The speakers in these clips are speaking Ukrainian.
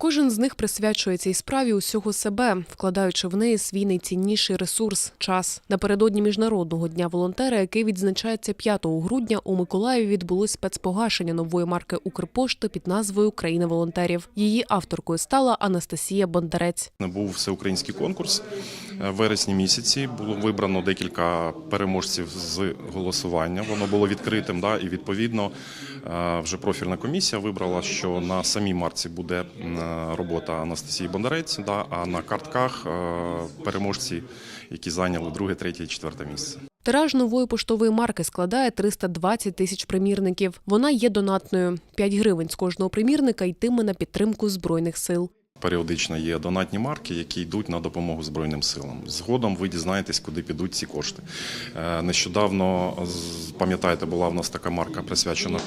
Кожен з них присвячує цій справі усього себе, вкладаючи в неї свій найцінніший ресурс час. Напередодні міжнародного дня волонтера, який відзначається 5 грудня, у Миколаєві відбулось спецпогашення нової марки Укрпошти під назвою Країна волонтерів. Її авторкою стала Анастасія Бондарець. Був всеукраїнський конкурс вересні місяці. Було вибрано декілька переможців з голосування. Воно було відкритим, да, і відповідно е, вже профільна комісія вибрала, що на самій марці буде робота Анастасії Бондарець, да, а на картках е, переможці, які зайняли друге, третє четверте місце. Тираж нової поштової марки складає 320 тисяч примірників. Вона є донатною. 5 гривень з кожного примірника йтиме на підтримку збройних сил. Періодично є донатні марки, які йдуть на допомогу Збройним силам. Згодом ви дізнаєтесь, куди підуть ці кошти. Е, Нещодавно, пам'ятаєте, була в нас така марка присвячена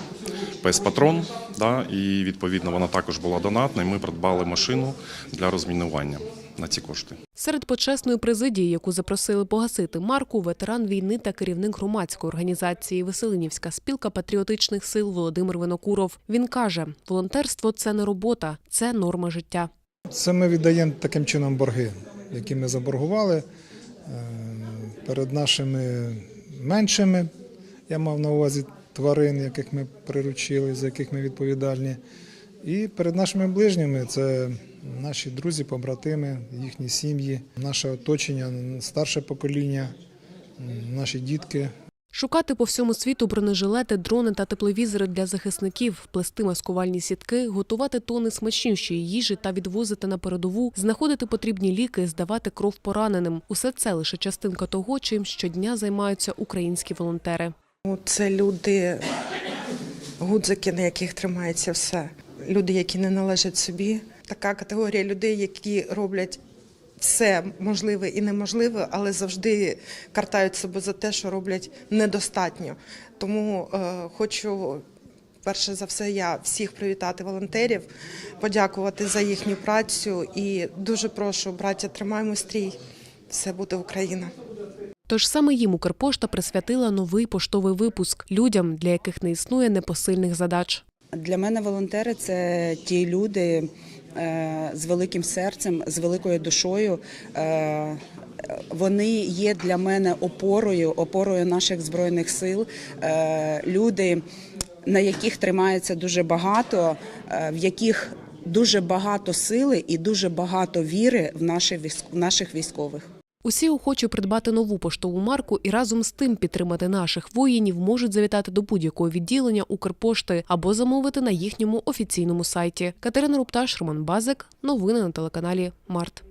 ПС Патрон, да, і відповідно вона також була донатна. І ми придбали машину для розмінування на ці кошти. Серед почесної президії, яку запросили погасити марку, ветеран війни та керівник громадської організації Веселинівська спілка патріотичних сил Володимир Винокуров. Він каже: волонтерство це не робота, це норма життя. Це ми віддаємо таким чином борги, які ми заборгували е, перед нашими меншими. Я мав на увазі тварин, яких ми приручили, за яких ми відповідальні. І перед нашими ближніми це наші друзі, побратими, їхні сім'ї, наше оточення, старше покоління, наші дітки, Шукати по всьому світу бронежилети, дрони та тепловізори для захисників, плести маскувальні сітки, готувати тони смачнющої їжі та відвозити на передову, знаходити потрібні ліки, здавати кров пораненим. Усе це лише частинка того, чим щодня займаються українські волонтери. Ну, Це люди, гудзики, на яких тримається все. Люди, які не належать собі. Така категорія людей, які роблять все можливе і неможливе, але завжди картають себе за те, що роблять недостатньо. Тому е, хочу. Перше за все, я всіх привітати волонтерів, подякувати за їхню працю і дуже прошу, браття, тримаємо стрій. Все буде Україна. Тож саме їм Укрпошта присвятила новий поштовий випуск людям, для яких не існує непосильних задач. Для мене волонтери це ті люди з великим серцем, з великою душою. Е, Вони є для мене опорою, опорою наших збройних сил. Е, Люди, на яких тримається дуже багато, е, в яких дуже багато сили і дуже багато віри в наших військових. Усі охочі придбати нову поштову марку і разом з тим підтримати наших воїнів можуть завітати до будь-якого відділення Укрпошти або замовити на їхньому офіційному сайті. Катерина Рупташ, Роман Базик. Новини на телеканалі Март.